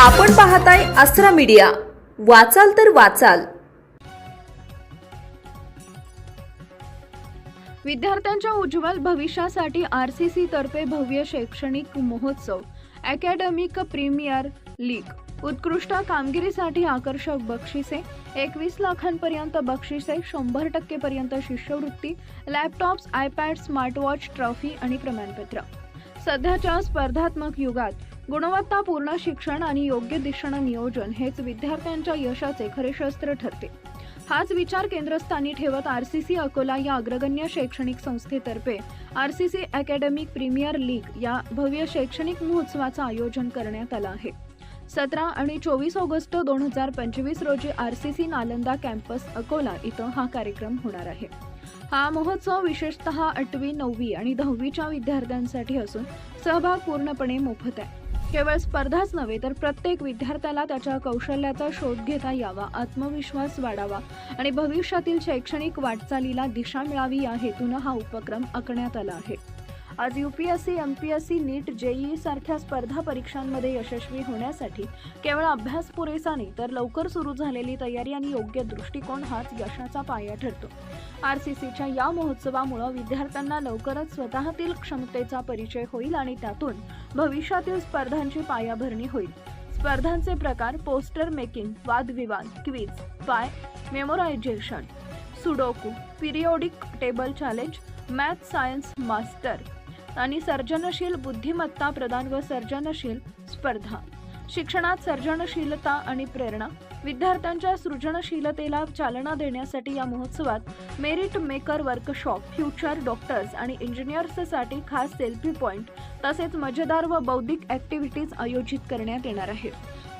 आपण पाहताय अस्त्रा मीडिया. वाचाल तर वाचाल. विद्यार्थ्यांच्या उज्ज्वल भविष्यासाठी आर सी सी तर्फे भव्य शैक्षणिक महोत्सव अकॅडमिक प्रीमियर लीग. उत्कृष्ट कामगिरीसाठी आकर्षक बक्षिसे एकवीस लाखांपर्यंत बक्षिसे शंभर टक्केपर्यंत शिष्यवृत्ती लॅपटॉप्स आयपॅड स्मार्टवॉच ट्रॉफी आणि प्रमाणपत्र. सध्याच्या स्पर्धात्मक युगात गुणवत्तापूर्ण शिक्षण आणि योग्य दिशेनं नियोजन हेच विद्यार्थ्यांच्या यशाचे खरे शस्त्र ठरते. हाच विचार केंद्रस्थानी ठेवत आर सी सी अकोला या अग्रगण्य शैक्षणिक संस्थेतर्फे R C C academic premier league या भव्य शैक्षणिक महोत्सवाचं आयोजन करण्यात आलं आहे. सतरा आणि चोवीस ऑगस्ट दोन हजार पंचवीस रोजी R C C Nalanda campus Akola इथं हा कार्यक्रम होणार आहे. हा महोत्सव विशेषतः आठवी नववी आणि दहावीच्या विद्यार्थ्यांसाठी असून सहभाग पूर्णपणे मोफत आहे. केवळ स्पर्धाच नव्हे तर प्रत्येक विद्यार्थ्याला त्याच्या कौशल्याचा शोध घेता यावा आत्मविश्वास वाढावा आणि भविष्यातील शैक्षणिक वाटचालीला दिशा मिळावी या हेतूनं हा उपक्रम आखण्यात आला आहे. आज U P S C M P S C NEET JEE सारख्या स्पर्धा परीक्षांमध्ये यशस्वी होण्यासाठी केवळ अभ्यास पुरेसा नाही तर लवकर सुरू झालेली तयारी आणि योग्य दृष्टिकोन हाच यशाचा पाया ठरतो. आर सी सीच्या या महोत्सवामुळे विद्यार्थ्यांना लवकरच स्वतःतील क्षमतेचा परिचय होईल आणि त्यातून भविष्यातील स्पर्धांची पायाभरणी होईल. स्पर्धांचे प्रकार पोस्टर मेकिंग वादविवाद quiz pi memorization sudoku periodic table challenge math science master आणि सर्जनशील बुद्धिमत्ता प्रदान व सर्जनशील स्पर्धा. शिक्षणात सर्जनशीलता आणि प्रेरणा. विद्यार्थ्यांच्या सृजनशीलतेला चालना देण्यासाठी या महोत्सवात merit maker workshop future doctors आणि इंजिनियर्ससाठी खास सेल्फी पॉइंट तसेच मजेदार व बौद्धिक ॲक्टिव्हिटीज आयोजित करण्यात येणार आहे.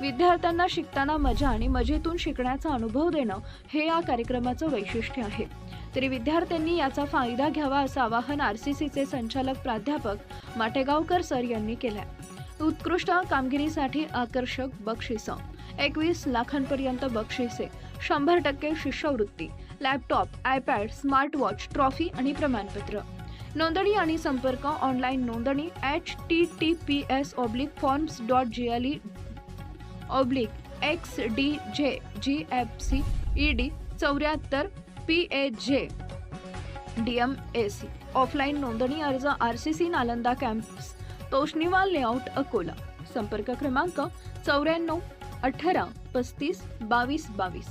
विद्यार्थ्यांना शिकताना मजा आणि मजेतून शिकण्याचा अनुभव देणं हे या कार्यक्रमाचं वैशिष्ट्य आहे. तरी विद्यार्थ्यांनी याचा फायदा घ्यावा असं आवाहन आर सी सीचे संचालक प्राध्यापक माटेगावकर सर यांनी केलंय. उत्कृष्ट कामगिरीसाठी आकर्षक बक्षिसं. एकवीस लाखांपर्यंत बक्षिसे शंभर टक्के शिष्यवृत्ती लॅपटॉप आयपॅड स्मार्टवॉच ट्रॉफी आणि प्रमाणपत्र. नोंदणी आणि संपर्क ऑनलाईन नोंदणी H T T P S oblique forms dot G L E oblique X D J G F C E D चौऱ्याहत्तर P A J D M A C offline नोंदणी अर्ज R C C Nalanda campus Toshniwal layout Akola. संपर्क क्रमांक चौऱ्याण्णव अठरा पस्तीस बावीस बावीस.